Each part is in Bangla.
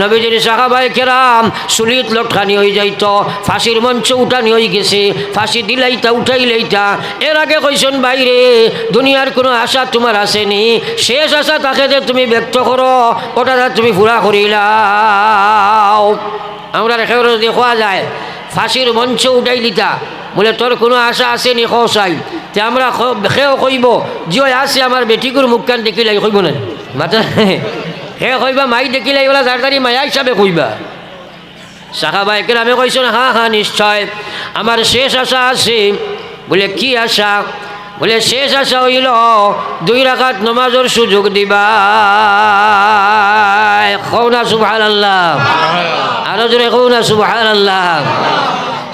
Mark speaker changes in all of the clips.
Speaker 1: নবীজির সাহাবাই কেরাম সুলিত লটখানি হয়ে যাইত, ফাঁসির মঞ্চ উঠানি হয়ে গেছে, ফাঁসি দিলাইতা, উঠাইলাইতা। এর আগে কইসন বাইরে, দুনিয়ার কোনো আশা তোমার আসেনি। শেষ আশা তাকে যে তুমি ব্যক্ত করো, ওটা যা তুমি পুরা করিলাও। আমরা রেখে যদি যায়, ফাঁসির মঞ্চ উঠাই দিতা, বলে তোর কোনো আশা আসেনি খসাই তে আমরা খেয়েও কইব জিও আছে আমার বেটিকুর মুখখান দেখিলাই কইব না? মাতা হে কইবা, মাই দেখিলাই ওলা তাড়াতাড়ি মায়া হিসাবে কইবা। সাহাবা একরামে কইছেন হ্যাঁ হ্যাঁ নিশ্চয় আমার শেষ আশা আছে। বলে, কি আশা? বলে, শেষ আশা হইল, দুই রাখাত নমাজের সুযোগ দিবা। কৌনা সুবহান আল্লাহ আরও জোরে কৌনা সুবহান আল্লাহ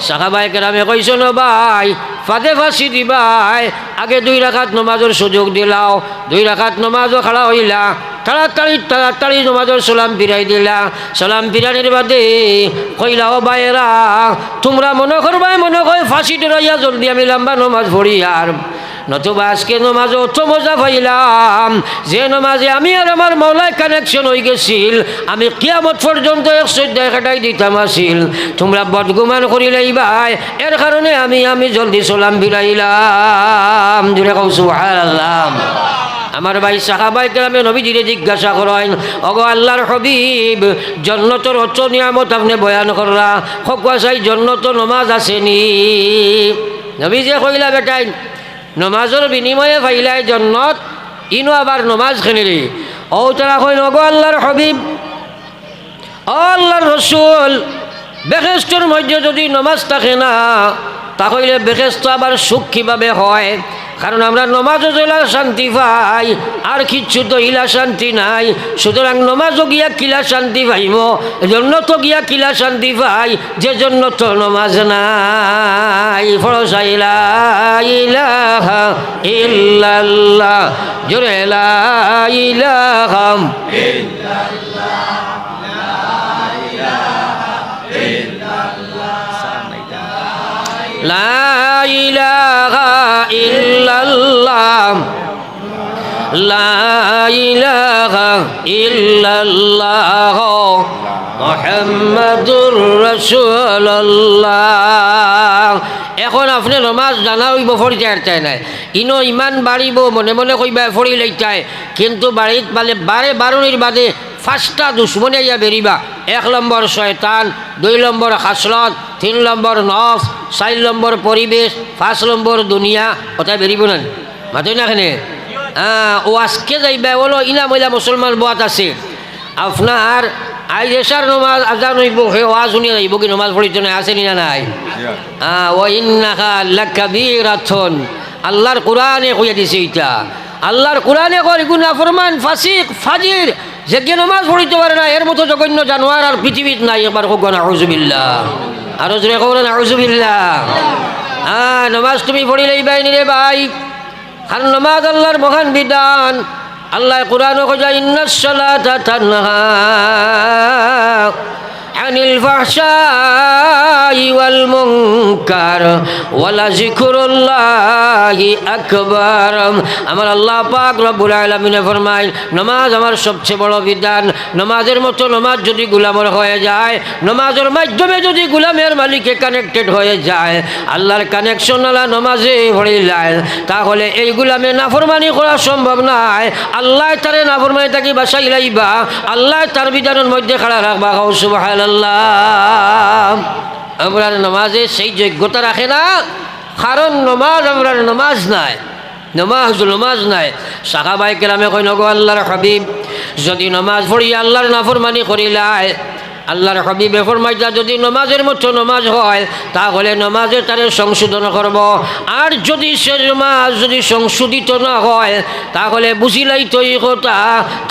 Speaker 1: সাহাবাই কেরামে কইছেন ভাই, ফাদে ফাঁসি দিবাই। আগে দুই রাখাত নমাজের সুযোগ দিলাও, দুই রাখাত নমাজও খাড়া হইলা। তাড়াতাড়ি তাড়াতাড়ি নমাজের সালাম ফিরাই দিলা। সালাম ফিরানির বাদে কইলা, ও বাইরা তোমরা মনে করবাই, মনে কয় ফাঁসি ডরাইয়া জলদি আমি লম্বা নমাজ পড়ি আর নতুবা আজকে নমাজে অত মজা পাইলাম যে নমাজে আমি আর আমার মৌলায় কানেকশন হয়ে গেছিল। আমি কিয়ামত পর্যন্ত এক সদ্য কাটাই দিতাম আসিল। তোমরা বদগুমান করিলাই ভাই, এর কারণে আমি আমি জলদি সালাম ফিরাইলাম। জুড়ে কৌ সুবহানাল্লাহ। আমার ভাই সাহাবাই গ্রামে নবীজিরে জিজ্ঞাসা করেন অগ আল্লাহর হবিব, জন্নতর অত নিয়ামত আপনি বয়ান করলা খকুয়া চাই জন্নত নমাজ আসেনি। নবীজে কইলা বেটাই, নমাজের বিনিময়ে ফাইলাই জন্নত, ইনো আবার নমাজ খেলিলি ও তারা কইন অগো আল্লাহর হবিব আল্লাহর রসুল বেহেস্তর মধ্যে যদি নমাজ থাকে না তাহলে বেহেস্ত আবার সুখ কীভাবে হয়? কারণ আমরা নমাজও জেলা শান্তি পাই আর কিচ্ছু তো ইলা শান্তি নাই সুতরাং নমাজও গিয়া কিলা শান্তি পাইম এজন্য তো গিয়া কিলা শান্তি পাই যে জন্য তো নমাজ নাই ফরসাইলা ইলাহা ইল্লাল্লাহ জোরে লা ইলাহা لا إله إلا ইল্লাল্লাহ লা ইল্লাল্লাহ, মোহাম্মদুর এখন আপনি নমাজ জানা হইব ফরিতে নাই। ইনো ইমান বাড়িব, মনে মনে কইবা, ফরি লইতায় কিন্তু বাড়িত পালে বারে বারণির বাদে ফার্স্টটা দুশ্মনে ইয়া বেরিবা। এক নম্বর শয়তান, দুই নম্বর হাসলত তিন নম্বর নফ, চার নম্বর পরিবেশ, পাঁচ নম্বর দুনিয়া ওটা বেরিব না। মাতই না হ্যাঁ ও আজকে যাইবা বলো ইনা মহিলা মুসলমান বাত আছে। আপনার আজ এসার নমাজ আজান হইব হে ওয়াজ শুনিয়ে যাইব কি নমাজ পড়িতে নাই আসেনি না নাই? ও ইন্নাকা লাকাবীরাতুন আল্লাহর কোরআনে কইয়া দিছে এইটা আল্লাহর কোরআনে কয় গুনা ফরমান ফাসিক ফাজির যে নমাজ পড়িতে পারে না এর মতো জঘন্য জানোয়ার আর পৃথিবীত নাই একবার হোক না আউজুবিল্লাহ। আরও জোরে কবলেন আউজুবিল্লা হ্যাঁ নমাজ তুমি পড়িলেই বাই নিরে বাই কারণ নমাজ আল্লাহর মহান বিধান। আল্লাহ কোরআন খোঁজা ইন্নাস আনিল আমার আল্লাহ পাক রব্বুল আমার সবচেয়ে বড় বিধান। নামাজের মতো নামাজ যদি গোলামের হয়ে যায়, নামাজের মাধ্যমে যদি গোলামের মালিকে কানেক্টেড হয়ে যায়, আল্লাহর কানেকশন আলা নামাজে যায়, তাহলে এই গোলামে নাফরমানি করা সম্ভব নয় আল্লাহ তারে নাফরমানি থাকি বাসাই লাইবা আল্লাহ তার বিধানের মধ্যে খাড়া রাখবা। সুবহানাল্লাহ। সুবাহ আমরা নমাজে সেই যোগ্যতা রাখে না। কারণ নমাজ আমরা নমাজ নাই। নমাজ নমাজ নাই। সাহাবাই কেরামে কই নগো আল্লাহর হাবিব, যদি নমাজ পড়ি, আল্লাহর নাফরমানি করিলায় আল্লাহর হবিবে ফরমাইতা যদি নমাজের মতো নমাজ হয়, তাহলে নমাজে তারে সংশোধন করব। আর যদি সে নমাজ যদি সংশোধিত না হয়, তাহলে বুঝিলাই তৈ কথা,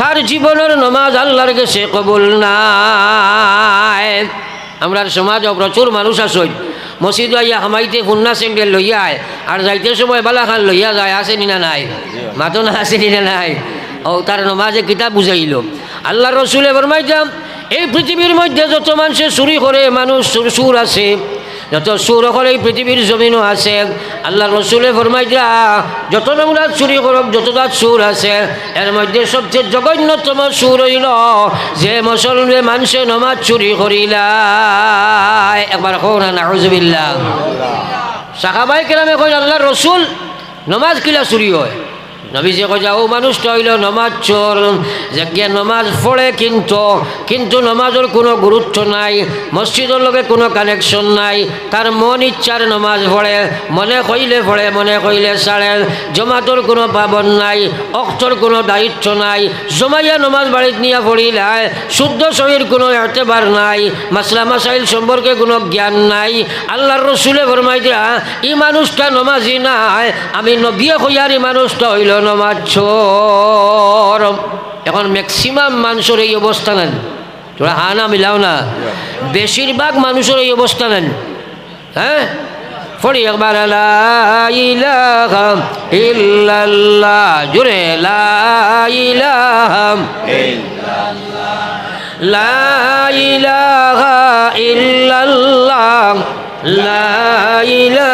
Speaker 1: তার জীবনের নমাজ আল্লাহর কাছে কবুল নাই। আমরা সমাজও প্রচুর মানুষ আসই মসজিদ আইয়া হামাইতে ফুন্না সেন্ডেল লইয়া আয়, আর যাইতে সময় বালাখান লইয়া যায়, আসেনি না নাই? মাতো না আসেনি না নাই? ও, তার নমাজে কিতাব বুঝাইল। আল্লাহ রসুলে ফরমাইতাম এই পৃথিবীর মধ্যে যত মানুষে চুরি করে মানুষ সুর আছে, যত সুর সকল এই পৃথিবীর জমিনও আছে আল্লাহ রসুলে ফরমাই দিয়া, যত নমুনা চুরি করক যতটা সুর আছে, এর মধ্যে সবচেয়ে জঘন্যতম সুর হইল যে মুসলমানে মানুষে নমাজ চুরি করিলা একবার কৌ না নাহজবিল্লা সাহাবাই কেরামে কইল আল্লাহ রসুল নমাজ কিলা চুরি হয়? নবীজি কয় ও মানুষটা হইল নমাজ চোর। যে নমাজ পড়ে কিন্তু কিন্তু নমাজের কোনো গুরুত্ব নাই, মসজিদের লগে কোনো কানেকশন নাই, তার মন ইচ্ছার নমাজ পড়ে, মনে কইলে পড়ে, মনে কইলে ছাড়ে জমাতর কোনো পাবন নাই, অক্তর কোনো দায়িত্ব নাই, জমাইয়া নমাজ বাড়িতে নিয়ে পড়িলায়, শুদ্ধ শরীর কোনো এতেবার নাই, মাসলা মাসাইল সম্পর্কে কোনো জ্ঞান নাই। আল্লাহর রসুলে ফরমাই দিয়া ই মানুষটা নমাজি নাই, আমি নবিয়ে কইয়ার এই মানুষটা হইল নমাজ চোর? এখন ম্যাক্সিমাম মানুষের এই অবস্থা নেন। তোরা হা না, মিলাও না। বেশিরভাগ মানুষের এই অবস্থা নেন। হ্যাঁ? পড়ি একবার ইল্লাল্লাহ জোরে লা ইলাহা ইল্লাল্লাহ, লা ইলাহা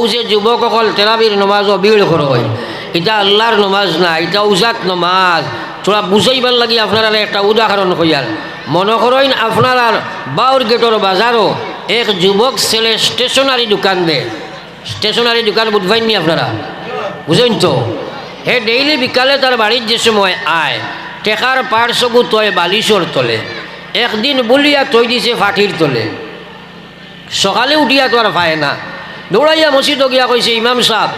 Speaker 1: ও যে যুবকসকল তেরাবির নমাজ অবিল হয়। এটা আল্লাহর নমাজ না এটা উজাত নমাজ। তোরা বুঝাইবার লাগি আপনারা একটা উদাহরণ হইয়ার মনে করেন আপনার বাউর গেটর বাজারও এক যুবক ছেলে স্টেশনারি দোকান দে। স্টেশনারি দোকান বুঝবেন নি আপনারা বুঝেন তো হে, ডেইলি বিকালে তার বাড়ির যে সময় আয় টেকার পার্শ্বগু তয় বালিশর তলে। একদিন বলিয়া তৈ দিছে ফাটির তলে। সকালে উঠিয়া তো আর পায় না। দৌড়াইয়া মসজিদ গিয়া কইছে, ইমাম সাহ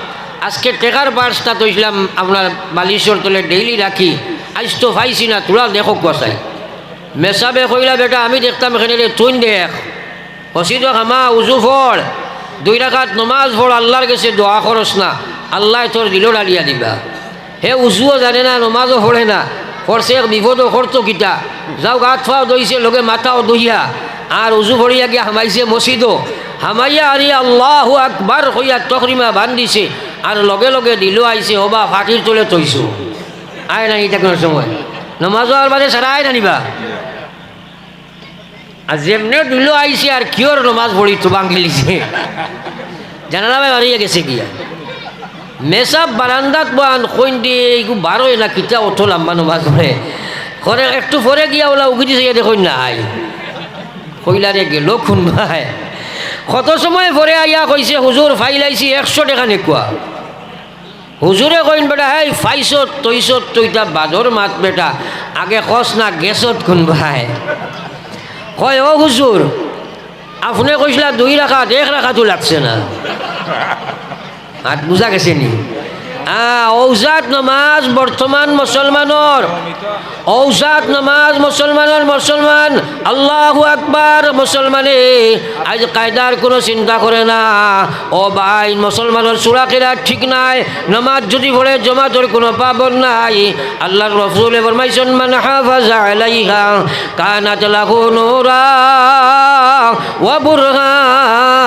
Speaker 1: আজকে টেকার পার্সটা তৈছিলাম আপনার বালিশর তলে ডেইলি রাখি আজ তো পাইছি না, তোরা দেখো কষাই মেসাবে কইলা, বেটা, আমি দেখতাম এখানে তুই দেখ। মসজিদ হামা উজু ফল দুই রাখাত নমাজ ফল আল্লাহর কাছে দোয়া খরচ না, আল্লাহ তোর দিল ডালিয়া দিবা। হে, উজুও জানে না, নমাজও পড়ে না এক বিপদও করতো কিতা? যাও গাত ফাও দইছে লগে মাথাও দইয়া আর উজু ভরিয়া গিয়া হামাইছে মসজিদও। হামাইয়া আরি আল্লাহ আকবার হইয়া তকরিমা বান্ধিছে, আর লগে লগে দিল আইছে হবা ফাটির তোলে তৈছো আয় না এটা কোনো সময়। নমাজও আর বাদে সারা আয় নানিবা আর যেমনে দিল আইছে, আর কিয়র নমাজ পড়ি তো বাঙ্গিলিছে জানালামে বাড়িয়ে গেছে গিয়া মেসাব বারান্দাত বান কইন দিয়ে এইগু বারোই না কিতা অত লম্বা নমাজ পড়ে করে একটু পরে গিয়া ওলা উগি দিছে দেখুন না আই কইলারে গেল, খুন ভাই কত সময় পরে আইয়া কইছে হুজুর ফাইলাইছি একশো টাকা নেকুয়া হুজুরে কইন, বেটা, হেই ফাইসত তৈসত তৈতা বাদর মাত, বেটা, আগে কস না, গেছত কোন ভাই কয় ও হুজুর আপনি কইসলা দুই রাখা এক রাখাতো লাগছে না। হাত বুঝা গেছে নি? ঔজাত নমাজ বর্তমান মুসলমানের ঔজাত নমাজ মুসলমানের মুসলমান। আল্লাহ আকবার মুসলমানে। আজ কায়দার কোনো চিন্তা করে না। ও ভাই, মুসলমানের সুরাকেরা ঠিক নাই। নমাজ যদি পড়ে, জমাতর কোনো পাবন নাই। আল্লাহর রসুল ফরমাইছেন, মান হাফাজা আলাইহা কানাত লাহু নূরা বুরহানা।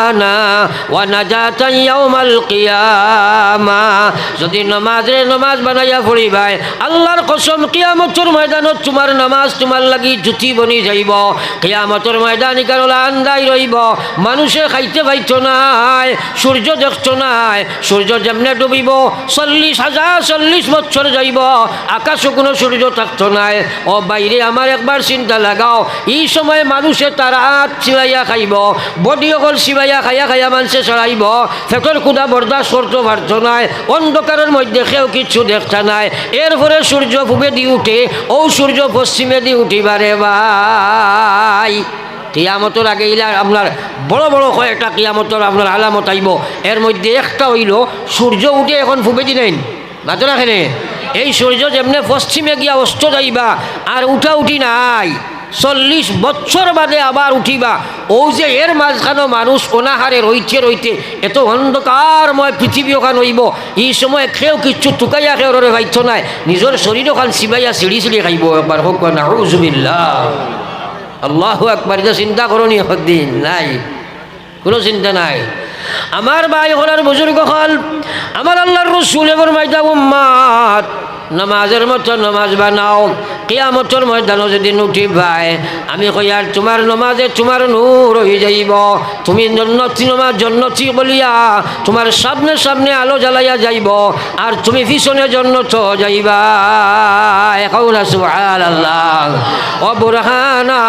Speaker 1: যদি নমাজে নমাজ বানাইয়া পড়িবাই, আল্লাহর কসম, কিয়ামতর ময়দানত তোমার নামাজ তোমার লাগি জুতি বনি যাইব। কিয়ামতর ময়দান আন্দাই রইব। মানুষে খাইতে পাইত নাই, সূর্য দেখত নাই, সূর্য যেমনে ডুবিব, চল্লিশ হাজার চল্লিশ বছর যাইব আকাশও কোনো সূর্য থাকত নাই। ও বাইরে আমার একবার চিন্তা লাগাও, এই সময় মানুষে তার হাত চিবাইয়া খাইব, বডি অকল চিবাইয়া খাইয়া খাইয়া মানুষে চড়াইব ফেটর কুদা বরদাস্ত করতে পারত নাই। অন্ধকারের মধ্যে কেউ কিছু দেখতা নাই। এরপরে সূর্য পূবে দিয়ে উঠে, ও সূর্য পশ্চিমে দিয়ে উঠিবারে ভাই। কিয়ামতর আগে ইলা আপনার বড় বড় কয়েকটা কিয়ামতর আপনার আলামত আইব। এর মধ্যে একটা হইল, সূর্য উঠে এখন ফুবে দিলেন মাত্র রাখেনে? এই সূর্য যেমনে পশ্চিমে গিয়া অস্ত যাইবা, আর উঠা উঠি নাই। চল্লিশ বছর বাদে আবার উঠিবা। ও যে এর মাঝখানো মানুষ অনাহারে রইতে রইতে, এত অন্ধকারময় পৃথিবী ওখান হইব। এই সময় খেয়েও কিচ্ছু টুকাইয়া খেয়ে ভাইছ নাই। নিজের শরীর ওখান চিবাইয়া সিঁড়ি সিঁড়ি খাইব একবার। হোক না আল্লাহ একবার যে চিন্তা করনি দিন নাই। কোনো চিন্তা নাই। আমার ভাই হলার বুজুর্গ হল। আমার আল্লাহর রসুল, এবার মাইদা উম্মাদ। নমাজের মতো নমাজ বানাও। কিয়ামতর ময়দান যদি উঠি ভাই আমি কই, আর তোমার নমাজে তোমার নূর হয়ে যাইব। তুমি জন্নতি নমাজ জন্নতি বলিয়া তোমার সামনে সামনে আলো জ্বালাইয়া যাইব। আর তুমি পিছনে জন্নত যাইবা। এখন আসব আল্লাহ বুরহানা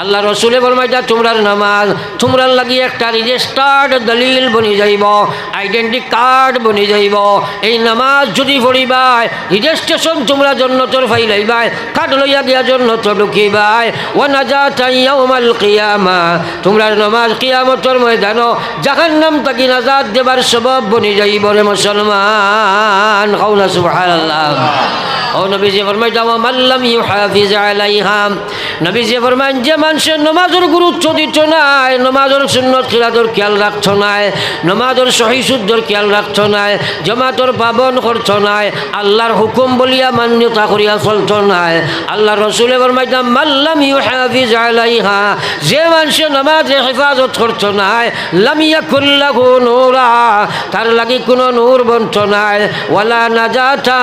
Speaker 1: আল্লাহ রসুলে বলমাইটা, তোমরার নামাজ, তোমরার লাগি একটা রেজিস্টার্ড দলিল বনি যাইব আইডেন্টি কার্ড বনি যাইব। এই নামাজ যদি পড়িবাই রেজিস্ট্রেশন তোমরা জন্নতর ফাই লইবাই কার্ড লইয়া গিয়া জন্নত ঢুকিবাই ও না যা চাইয়াল কিয়ামা, তোমরার নামাজ কিয়ামতর ময়দানো জাহান নাম তাকি নাজাদ দেবার সবব বনি যাইব রে মুসলমান। কৌনা সুবহানাল্লাহ। ও নবীজি ফরমাই দাও মাল্লাম ইউহাফিজ আলাইহা। নবীজি ফরমান যে মানুষের নমাজের গুরুত্ব দিত নাই, নমাজের সুন্নত খিলাদর খেয়াল রাখছ নাই, নমাজের সহি শুদ্ধর খেয়াল রাখছ নাই, জমাতর পাবন করছ নাই, আল্লাহর হুকুম বলিয়া মান্যতা করিয়া চলত নাই। আল্লাহ রসুলে ফরমাইতাম মাল্লাম ইউহাফিজ আলাইহা। যে মানুষের নমাজে হেফাজত করছ নাই লামিয়া কুল্লাহু নূরা, তার লাগি কোনো নূর বন্ত নাই। ওয়ালা নাজাতা,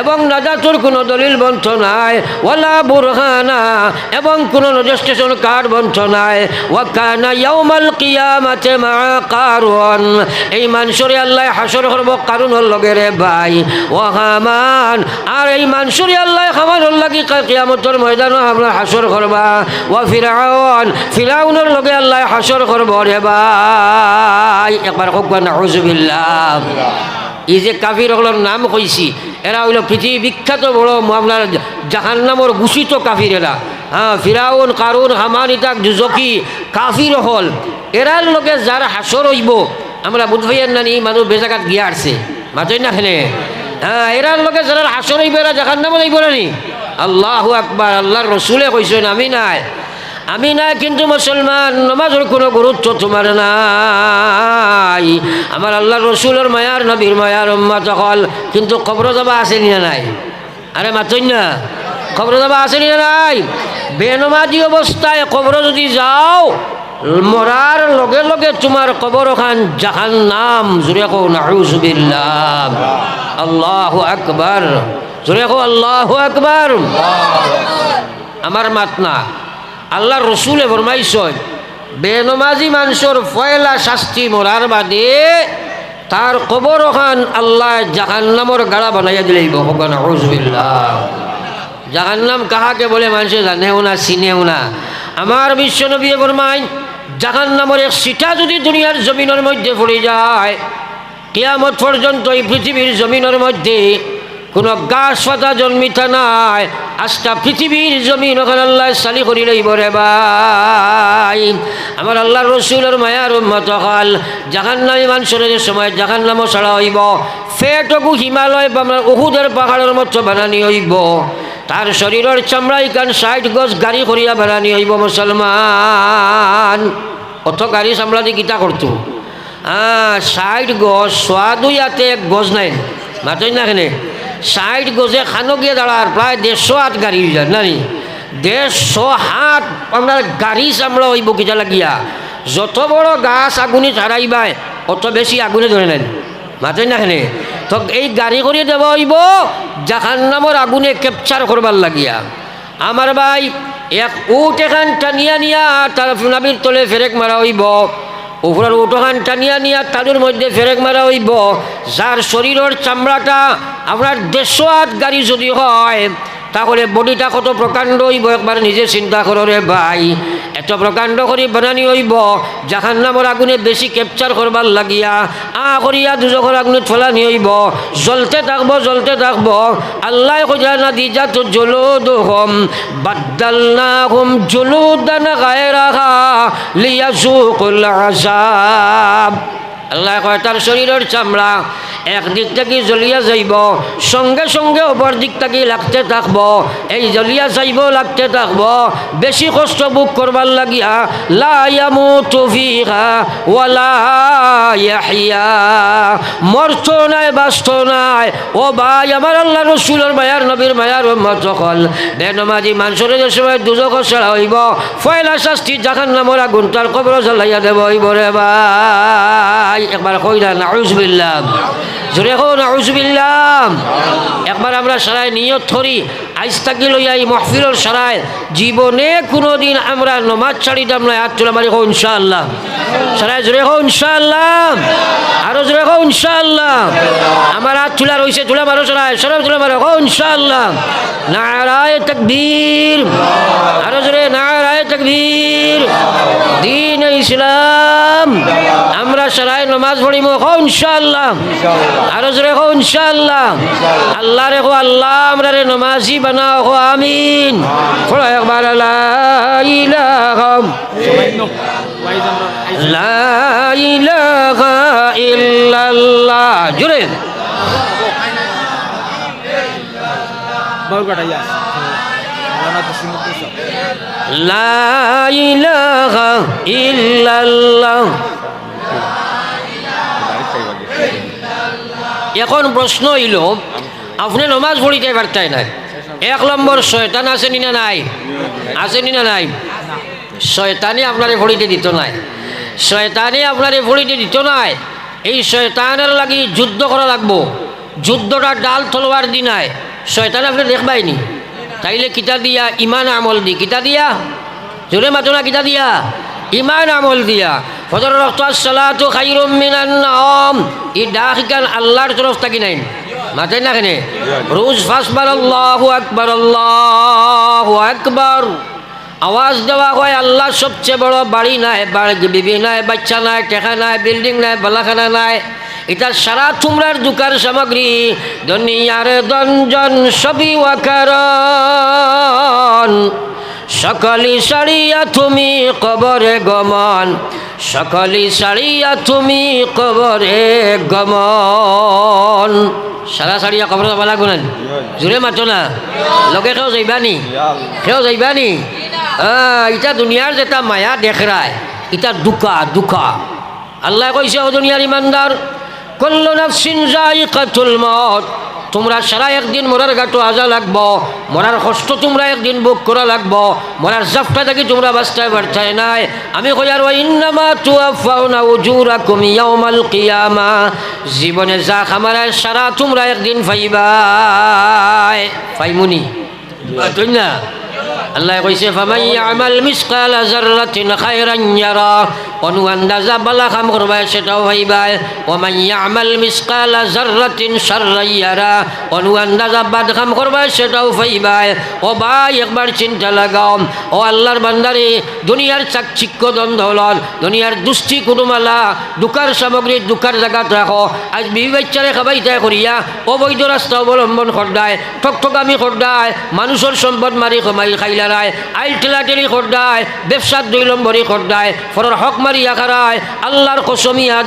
Speaker 1: এবং নাজাতুর কোনো দলিল বন্ধ নাই, ওয়ালা বুরহানা, এবং কোনো রেজিস্ট্রেশন কার্ড বন্ধ নাই। ওয়াকানা ইয়াউমাল কিয়ামাতে মা কারুন। এই মানুষরে আল্লাহ হাসর করব কারুনের লগে রে ভাই। ও হামান, আর এই মানুষরে আল্লাহ হামানোর লাগি কিয়ামতের ময়দানও আমরা হাসর করবা। ও ফিরাউন, ফিরাউনের লগে আল্লাহ হাসর করব রে ভাই। একবার হোক না হুজুবিল্লাহ এই যে কাফির হলোর নাম কইছি এরা হইল পৃথিবী বিখ্যাত বড় আপনার জাহান্নামর ঘোষিত কাফির এরা। হ্যাঁ ফিরাউন, কারুন হামান ইতাক জুজকি কাফির হল। এরার লোকে যার হাসর হইব। আমরা বুধভাইয়ের নানি, মানুষ বেজাগাত গিয়া আসছে। মাতই না খেলে? হ্যাঁ এরার লোকে যারা হাসর হইব, এরা জাহান্নামে হইব নানি। আল্লাহ আকবার, আল্লাহর রসুলে কইছেন, আমি নাই। আমি না, কিন্তু মুসলমান, নমাজের কোনো গুরুত্ব তোমার নাই। আমার আল্লাহ রসুলের মায়ার, নবীর মায়ার উম্মা হল কিন্তু কবর যাবা আছে না নাই? আরে মাতই না, কবর যাবা আছে না নাই? বেনমাজি অবস্থায় কবর যদি যাও, মরার লগে লগে তোমার কবর খান জাহান নাম জুড়ে কো নাউজুবিল্লাহ আল্লাহ আকবার। জুড়ে কো আল্লাহ আকবার। আমার মাত না। আল্লাহ রসুলে ফরমাইছয় বেনমাজি মানুষের ফয়লা শাস্তি মরার বাদে তার কবর খান আল্লাহ জাহান্নামর গাড়া বানাইয়া দিলেই ভগবান হজবিল্লাহ জাহান্নাম কাহাকে বলে মানুষে জানেও না, চিনেও না। আমার বিশ্বনবী ফরমাই জাহান্নামর এক সিটা যদি দুনিয়ার জমিনের মধ্যে পড়ে যায়, কেয়ামত পর্যন্ত এই পৃথিবীর জমিনের মধ্যে কোনো গাছ পাতা জন্মিতা নাই, আজকা পৃথিবীর জমিন ওখানে আল্লাহ সালি করি লইব রে ভাই। আমার আল্লাহ রসুলের মায়ার উম্মত হল জাহান নামী মানুষের সময় জাহান নামও ছাড়া হইব ফেটকু হিমালয় বা আমরা উহুদের পাহাড়ের মতো বানানি হইব। তার শরীরের চামড়াই কান ষাট গজ গাড়ি করিয়া বানানি হইব মুসলমান। অত গাড়ি চামড়া দিয়ে গীতা করতো? হ্যাঁ ষাট গজ, সোয়া দুই হাতে এক গজ নাই। মাতই না কেনে ষাট গজে খানো গিয়ে দাঁড়ার, প্রায় দেড়শো হাত গাড়ি যায় নানি? দেড়শো হাত, আপনার গাড়ি চামড়া হইব কিটা লাগিয়া। যত বড় গাছ আগুনি ছাড়াইবাই অত বেশি আগুনে ধরে নেন। মাতই না কেনে তো এই গাড়ি করে দেওয়া হইব জাহান নামর আগুনে ক্যাপচার করবার লাগিয়া। আমার ভাই, এক উট এখান টানিয়া নিয়া তার নাবির তলে ফেরেক মারা হইব। উপরের উঠোখান টানিয়া নিয়া তাদের মধ্যে ফেরেক মারা হইব। যার শরীরের চামড়াটা আপনার দেড়শো হাত গাড়ি যদি হয়, তাহলে বডিটা কত প্রকাণ্ড হইব একবার নিজে চিন্তা করো রে ভাই। এত প্রকাণ্ড করে বানানি হইব। জাহান নামর আগুনে বেশি ক্যাপচার করবার লাগিয়া, আ করিয়া দুজখর আগুনে ফেলানি হইব। জ্বলতে থাকব জ্বলতে থাকব। আল্লাহ কইয়া না দি যা তো জলো দোহম বাদ্দাল না হুম জলু দানা গায়ে রাখা লিয়া সুকুল আসাব আল্লাহ কয়, তার শরীরের চামড়া একদিক থেকে জ্বলিয়া যাইব, সঙ্গে সঙ্গে অপর দিক থেকে লাগতে থাকব। এই জ্বলিয়া যাইব, লাগতে থাকব। বেশি কষ্ট বুক করবার লাগিয়া লায়ামু তুফিহা ওয়ালা ইয়াহিয়া নাই বাস্ত নাই। ও ভাই, আমার আল্লাহ রসুলের মায়ার, নবীর মায়ার উম্মত সকল বেনমাজি মানুষের যে সময় দুজক ছাড়া হইব, ফয়লা শাস্তি জাহান নামর আগুন তার কবর জ্বালাইয়া দেব হইব রে ভাই। একবার কই না নাউজবিল্লাহ। জোরে কো নাউজবিল্লাহ। একবার আমরা সারায় নিয়ত ধরি। আইস থাকি লইয়া এই মহফিলর সারায় জীবনে কোনো দিন আমরা নমাজ ছাড়িতাম না হাত তুলে মারি কো ইনশাআল্লাহ। সারায় জোরে কো ইনশাআল্লাহ। আরও জোরে কো ইনশাআল্লাহ। আমার হাত তুলা রইছে, তুলে মারো সারায় সরব তুলে মারো কো ইনশাআল্লাহ। নারায় তকবীর। আরও জোরে, নারায় তকবীর। দিন ইসলাম। আমরা সারায় নমাজ পড়িব কো ইনশাআল্লাহ। আরও জোরে কো ইনশাআল্লাহ। আল্লাহ রে কো আল্লাহ আমরা রে নমাজি বানাও কো আমিন। পড়ো একবার লা ইলাহা লা ইলাহা ইল্লাল্লাহ। জোরে।
Speaker 2: ইয়াস
Speaker 1: লা ইলাহা ইল্লাল্লাহ। এখন প্রশ্ন হইল, আপনি নমাজ পড়িতে পারতাই নাই। এক নম্বর, শয়তান আছে নি না নাই? আছে নি না নাই? শয়তানি আপনারে পড়িতে দিত নাই। শয়তানি আপনারে পড়িতে দিত নাই। এই শয়তানের লাগি যুদ্ধ করা লাগবো। যুদ্ধটা ডাল তলোয়ার দি নাই। শয়তান আপনি দেখবাইনি? তাইলে কিতা দিয়া? ইমান আমল দি। কিতা দিয়া? জোরে মাতো না কিতা দিয়া? ইমান আমল দিয়া। ফজর রক্ত সালাতু খাইরুম মিনান নাম ই ডাক গান আল্লাহর তরফ থাকি নাই। মাথায় না কেনে? রোজ ফাসবার আল্লাহু আকবার আল্লাহু আকবার। আওয়াজ দেওয়া হয় আল্লাহ সবচেয়ে বড়, বাড়ি নাই বিবি নাই, বাচ্চা নাই, টেকা নাই, বিল্ডিং নাই, বালাখানা নাই। এটা সারা তোমরার দোকান সামগ্রী। দুনিয়ার দঞ্জন সবই ওয়াকারণ। সকলি সারিয়া তুমি কবরে গমন, সকলি সারিয়া তুমি কবরে গমন। সারা সারিয়া কবরে যাব লাগবো না? জোরে মাতো না? লগে কেউ যাইবানি কেউ যাইবানি ইটা দুনিয়ার যেটা মায়া দেখরায় ইটা দুকা দুকা আল্লাহ কইছে ও দুনিয়ার ইমানদার কল্ল নাফসিন জাইকাতুল মত তোমরা সারা একদিন মরার গাটো আজা লাগবো। মরার কষ্ট তোমরা একদিন বুক করা লাগবো। মরার জাফটা থাকি তোমরা বাঁচতে পারছাই নাই। আমি কই আর ইন্নামা কিয়ামা। জীবনে যা খামারায় সারা তোমরা একদিন ফাইবাই। ফাইমুনি। তুই না আল্লাহ কইছে ফামাই আমাল মিসকালা জাররাতিন খায়রান ইয়ারা। আমাল চিন্তা দুনিয়ার দুষ্টি কুটুমালা, দোকার সামগ্রী দোকার জায়গাত রাখো। আজ বিবি বাচ্চারে খাবাইতে করিয়া অবৈধ রাস্তা অবলম্বন করদায় ঠকঠকামি করদায় মানুষের সম্পদ মারি খাইলারায়, আইল ঠেলাঠেলি করদায় ব্যবসার দুই নম্বরই করদায় ফরের হক মারিয়া খারায় আল্লাহর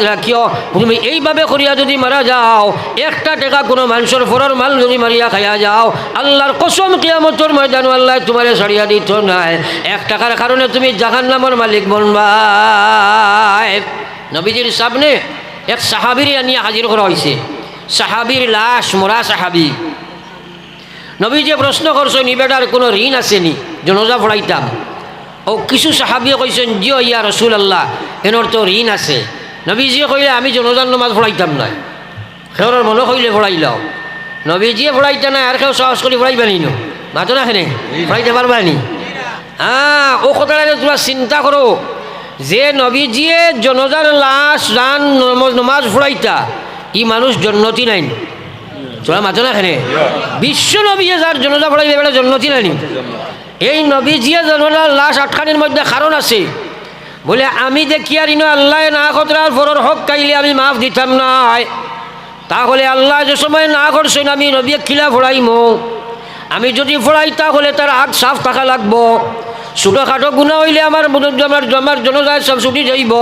Speaker 1: রাখিও। তুমি এইভাবে করিয়া যদি মারা যাও, একটা টাকা কোনো মানুষের মাল যদি মারিয়া খাইয়া যাও, আল্লাহর কসম কিয়ামতর ময়দান আল্লাহ দিত নাই। এক টাকার কারণে তুমি জাহান মালিক বনবাই। নবীজির সামনে এক সাহাবির আনিয়া হাজির করা হয়েছে সাহাবির লাশ, মোরা সাহাবি। নবী যে প্রশ্ন করছ নিবেটার কোনো ঋণ আসেনি? জনজা পড়াইতাম ও কিছু সাহাবিয়ে কইছেন জিও ইয়া রসুল আল্লাহ এনর তো ঋণ আছে। নবীজিয়ে কইলে আমি জনজান নমাজ পড়াইতাম না সেওর মনে কইলে পড়াইলাও নবীজিয়ে পড়াইতে না আর কেউ সাহস করে পড়াইবা নি নো। মাতো না খেনে পড়াইতে পারবা নি হ্যাঁ ও কথাটা তোমরা চিন্তা করো। যে নবীজিয়ে জনজার লাশ রান নমাজ পড়াইতা ই মানুষ জন্নতি নাই তোরা মাতো না খেনে বিশ্ব নবী যার জনজা পড়াইবে এবার জন্নতি নাই এই নবীজিয়ে জনজার লাশ আটখানির মধ্যে কারণ আছে। বলে, আমি দেখি আর ইনো আল্লাহ না খতরার ফরর হক, কাইলে আমি মাফ দিতাম নাই তাহলে আল্লাহ যে সময় না করছেন, আমি নবী খিলা ফোড়াইমো। আমি যদি ফোড়াই, তাহলে তার হাত সাফ থাকা লাগবো। ছোটোখাটো গুণা হইলে আমার আমার আমার জনজায় সব ছুটি যাইব।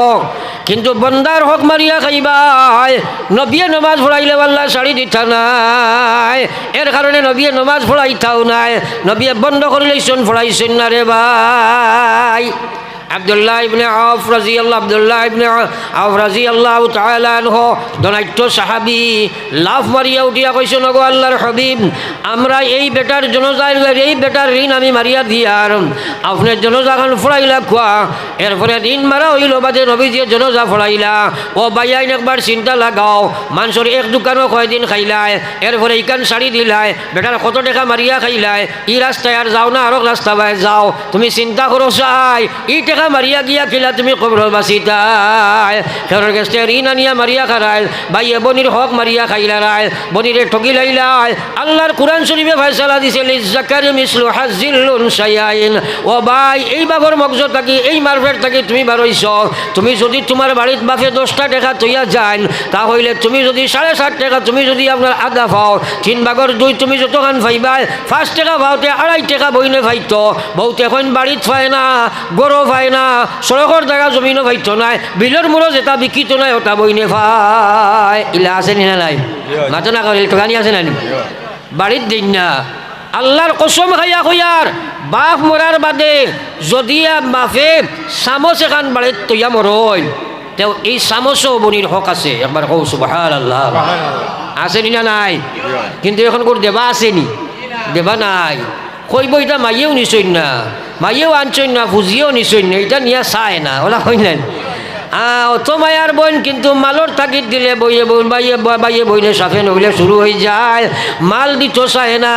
Speaker 1: কিন্তু বন্দার হক মারিয়া খাইবাই নবিয়ে নমাজ ফোড়াইলে আল্লাহ শাড়ি দিতা নাই। এর কারণে নবিয়ে নমাজ পড়াইতাও নাই। নবিয়ে বন্ধ করিলে শোন ফোড়াইছেন না রে ভাই। আবদুল্লাহ ইবনে আউফ রাজিয়াল্লাহ আবদুল্লাহ ইবনে আউফ রাজিয়াল্লাহ তাআলা আনহু দনাইত্য সাহাবী লাভ মারিয়া উঠিয়া কইছো, নগো আল্লাহর হাবিব, আমরা এই বেটার জনজার এই বেটার ঋণ আমি মারিয়া দিয়ার। আপনার জনজাখান ফড়াইলা খোয়া, এরপরে ঋণ মারা হইল বাদে নবীজিয়ে জনজা ফড়াইলা ও বাইয়াইন একবার চিন্তা লাগাও, মানুষের এক দোকানও কয়দিন খাইলাই এরপরে ইকান শাড়ি দিলাই বেটার কত টাকা মারিয়া খাইলাই ই রাস্তায় আর যাও না, আরও রাস্তা যাও। তুমি চিন্তা করো চাই ই টাকা মারিয়া গিয়া খিলা তুমি কবর বাঁচিতাই খেৰৰ গেছে ঋণ আনিয়া মারিয়া খারাই বাইয়ে বনির হক মারিয়া খাইলা রাই বনিরে ঠকি লাইলাই আল্লাহর কোরআন শরীফে ফয়সালা দিছে জাকারি মিসলু হাজিল্লুন সায়াইন ও ভাই, এই বাবর মগজ থাকি, এই মারফেট থাকি তুমি বারইছ তুমি যদি তোমার বাড়িত বাপে দশটা টাকা তৈয়া যান তাহলে তুমি যদি সাড়ে সাত টাকা, তুমি যদি আপনার আদা পাও তিন বাগর দুই তুমি যতখান ফাইবাই ফার্স্ট টাকা পাওতে আড়াই টাকা বইনে ফাইত বহুত এখন বাড়িত ফায় না গরো ফায় না সড়কর জায়গা জমিনও ফাইত নাই বিলের মূরো যেটা বিকিত নাই ওটা বইনে ফায় ইলা আছে নি নাই? মাতো না করিল টোকানি আছে না বাড়িত দিন না। আল্লাহর কসম খাইয়া খুইয়ার বাপ মরার বাদে যদি বাপে চামচ এখান বাড়িত তৈয়া মরল তেও এই চামচও বনির হক আছে। একবার কৌ সুবাহার আল্লাহ আছে নি না নাই? কিন্তু এখন কোন দেবা আছে নি? দেবা নাই। কইব এটা মাইয়েও নিচই না। মাইয়েও আনছই না ফুজিয়েও নিচই না, এটা নিয়া চায় না, ওলা কই নাই অত মায়ার বোন কিন্তু মালর তাগিদ দিলে বইয়ে বোন বাইয়ে বাইয়ে বইনে সাফে নইলে শুরু হয়ে যায়। মাল দিত চায় না,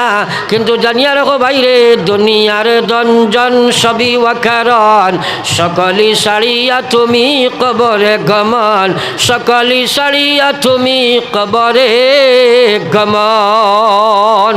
Speaker 1: কিন্তু জানিয়া রাখো বাইরে দুনিয়ার দঞ্জন সবই ওয়াকারণ। সকলি সারিয়া তুমি কবরে গমন, সকলি সারিয়া তুমি কবরে গমন।